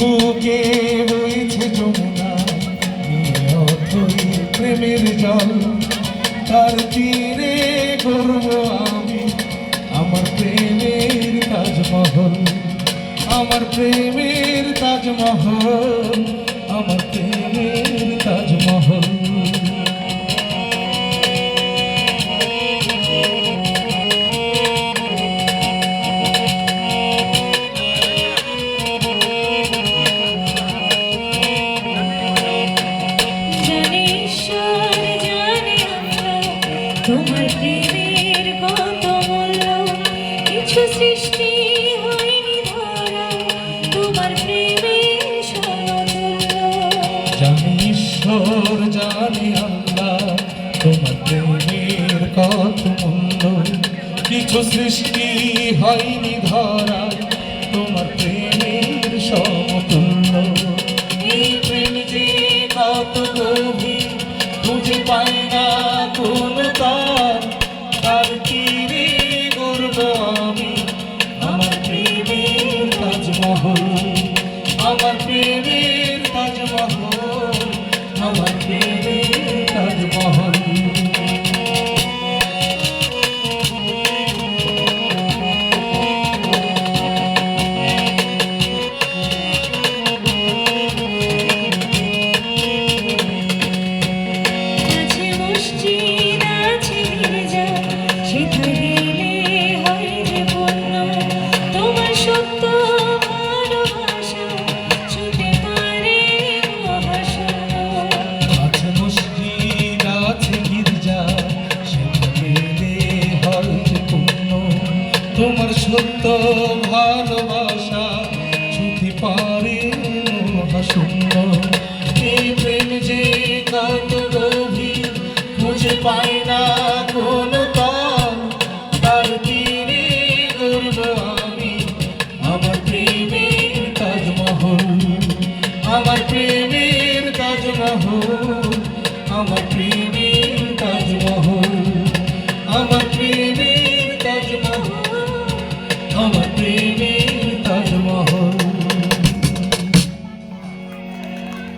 বুকে রয়েছে যমুনা প্রেমের জল। তার তীরে করব আমি, আমার প্রেমের তাজমহল। আমার প্রেমের তাজমহল, আমার প্রেমের কিছু সৃষ্টি হয়নি ধরা, তোমার সমতুল্য জানি ঈশ্বর, জানি আল্লাহ, তোমার প্রেমের কত মূল্য। কিছু সৃষ্টি হয়নি ধরা, তোমার প্রেমের সমতুল্য। এই প্রেম যে কত গভীর, খুঁজে পাই না কোন তার। তাজমহল আমার প্রেমের তাজমহল আমার প্রেমের তাজমহল। আছে সত্য ভালোবাসা ছুটি পারে মহাশূন্য এই প্রেম যে কত গভীর, খুঁজে পাই না কোন তল তার তীরে করব আমি, আমার প্রেমের তাজমহল। আমার প্রেমের তাজমহল, আমার